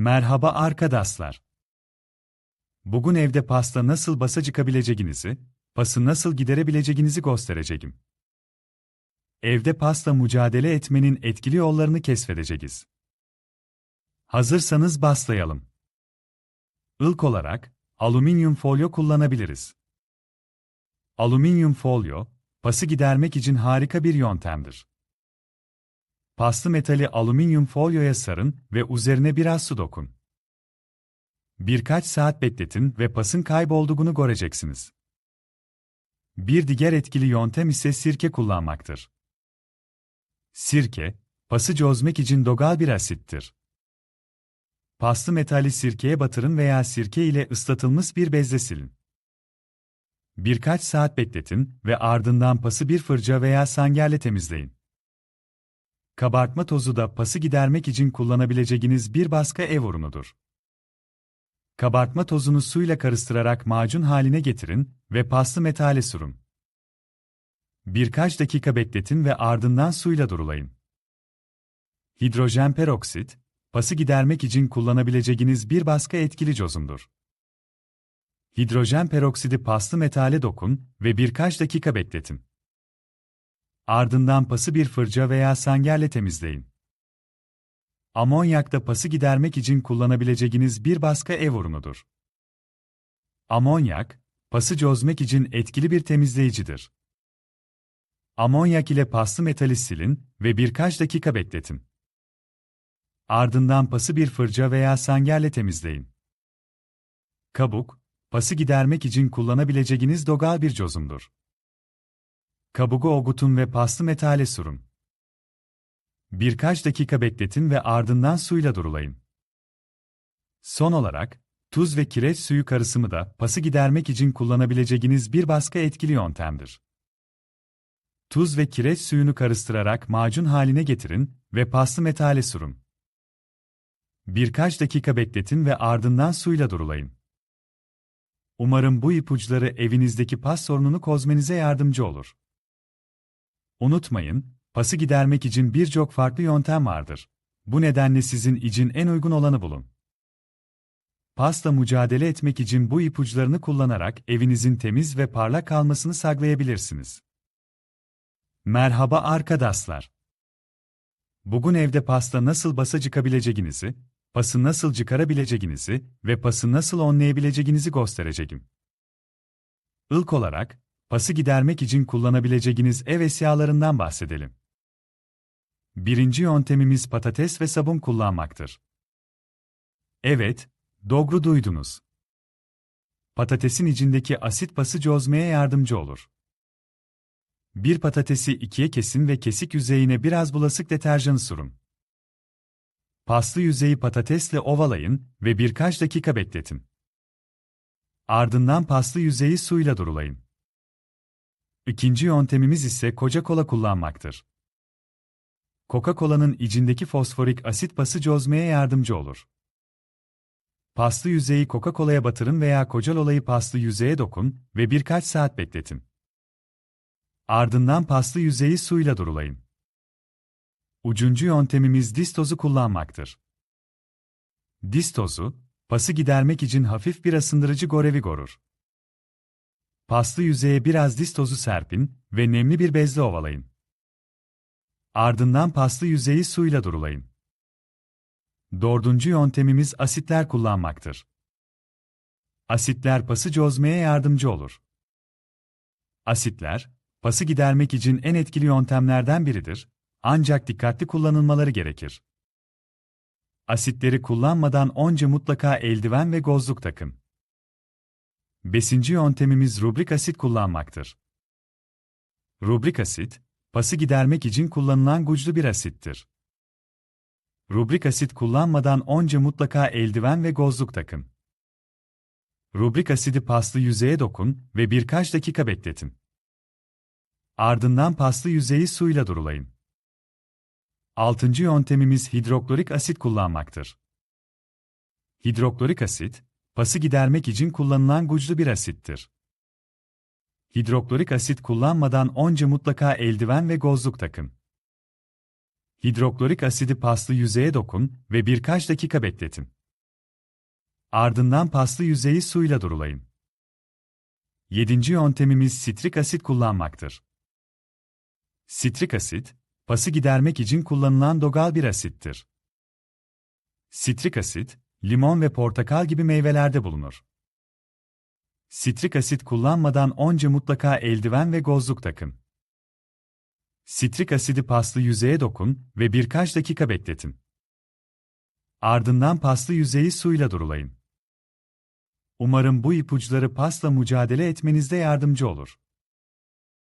Merhaba arkadaşlar. Bugün evde pasta nasıl basa çıkabileceğinizi, pası nasıl giderebileceğinizi göstereceğim. Evde pasta mücadele etmenin etkili yollarını keşfedeceğiz. Hazırsanız başlayalım. İlk olarak, alüminyum folyo kullanabiliriz. Alüminyum folyo, pası gidermek için harika bir yöntemdir. Paslı metali alüminyum folyoya sarın ve üzerine biraz su dokun. Birkaç saat bekletin ve pasın kaybolduğunu göreceksiniz. Bir diğer etkili yöntem ise sirke kullanmaktır. Sirke, pası çözmek için doğal bir asittir. Paslı metali sirkeye batırın veya sirke ile ıslatılmış bir bezle silin. Birkaç saat bekletin ve ardından pası bir fırça veya sangerle temizleyin. Kabartma tozu da pası gidermek için kullanabileceğiniz bir başka ev ürünüdür. Kabartma tozunu suyla karıştırarak macun haline getirin ve paslı metale sürün. Birkaç dakika bekletin ve ardından suyla durulayın. Hidrojen peroksit, pası gidermek için kullanabileceğiniz bir başka etkili çözümdür. Hidrojen peroksidi paslı metale dokun ve birkaç dakika bekletin. Ardından pası bir fırça veya sangerle temizleyin. Amonyak da pası gidermek için kullanabileceğiniz bir başka ev ürünüdür. Amonyak, pası çözmek için etkili bir temizleyicidir. Amonyak ile paslı metali silin ve birkaç dakika bekletin. Ardından pası bir fırça veya sangerle temizleyin. Kabuk, pası gidermek için kullanabileceğiniz doğal bir çözümdür. Kabuğu ogutun ve paslı metale sürün. Birkaç dakika bekletin ve ardından suyla durulayın. Son olarak, tuz ve kireç suyu karışımı da pası gidermek için kullanabileceğiniz bir başka etkili yöntemdir. Tuz ve kireç suyunu karıştırarak macun haline getirin ve paslı metale sürün. Birkaç dakika bekletin ve ardından suyla durulayın. Umarım bu ipuçları evinizdeki pas sorununu kozmenize yardımcı olur. Unutmayın, pası gidermek için birçok farklı yöntem vardır. Bu nedenle sizin için en uygun olanı bulun. Pasta mücadele etmek için bu ipuçlarını kullanarak evinizin temiz ve parlak kalmasını sağlayabilirsiniz. Merhaba arkadaşlar. Bugün evde pasta nasıl basa çıkabileceğinizi, pası nasıl çıkarabileceğinizi ve pası nasıl onlayabileceğinizi göstereceğim. İlk olarak, pası gidermek için kullanabileceğiniz ev eşyalarından bahsedelim. Birinci yöntemimiz patates ve sabun kullanmaktır. Evet, doğru duydunuz. Patatesin içindeki asit pası çözmeye yardımcı olur. Bir patatesi ikiye kesin ve kesik yüzeyine biraz bulasık deterjanı sürün. Paslı yüzeyi patatesle ovalayın ve birkaç dakika bekletin. Ardından paslı yüzeyi suyla durulayın. İkinci yöntemimiz ise koca kola kullanmaktır. Coca-Cola'nın içindeki fosforik asit pası çözmeye yardımcı olur. Paslı yüzeyi Coca-Cola'ya batırın veya koca olayı paslı yüzeye dokun ve birkaç saat bekletin. Ardından paslı yüzeyi suyla durulayın. Ucuncu yöntemimiz distozu kullanmaktır. Distozu, pası gidermek için hafif bir ısındırıcı görevi görür. Paslı yüzeye biraz distozu serpin ve nemli bir bezle ovalayın. Ardından paslı yüzeyi suyla durulayın. Dördüncü yöntemimiz asitler kullanmaktır. Asitler pası çözmeye yardımcı olur. Asitler, pası gidermek için en etkili yöntemlerden biridir, ancak dikkatli kullanılmaları gerekir. Asitleri kullanmadan önce mutlaka eldiven ve gözlük takın. Besinci yöntemimiz rubrik asit kullanmaktır. Rubrik asit, pası gidermek için kullanılan güçlü bir asittir. Rubrik asit kullanmadan önce mutlaka eldiven ve gözlük takın. Rubrik asidi paslı yüzeye dokun ve birkaç dakika bekletin. Ardından paslı yüzeyi suyla durulayın. Altıncı yöntemimiz hidroklorik asit kullanmaktır. Hidroklorik asit, pası gidermek için kullanılan güçlü bir asittir. Hidroklorik asit kullanmadan önce mutlaka eldiven ve gözlük takın. Hidroklorik asidi paslı yüzeye dokun ve birkaç dakika bekletin. Ardından paslı yüzeyi suyla durulayın. Yedinci yöntemimiz sitrik asit kullanmaktır. Sitrik asit, pası gidermek için kullanılan doğal bir asittir. Sitrik asit, limon ve portakal gibi meyvelerde bulunur. Sitrik asit kullanmadan önce mutlaka eldiven ve gözlük takın. Sitrik asidi paslı yüzeye dokun ve birkaç dakika bekletin. Ardından paslı yüzeyi suyla durulayın. Umarım bu ipuçları pasla mücadele etmenizde yardımcı olur.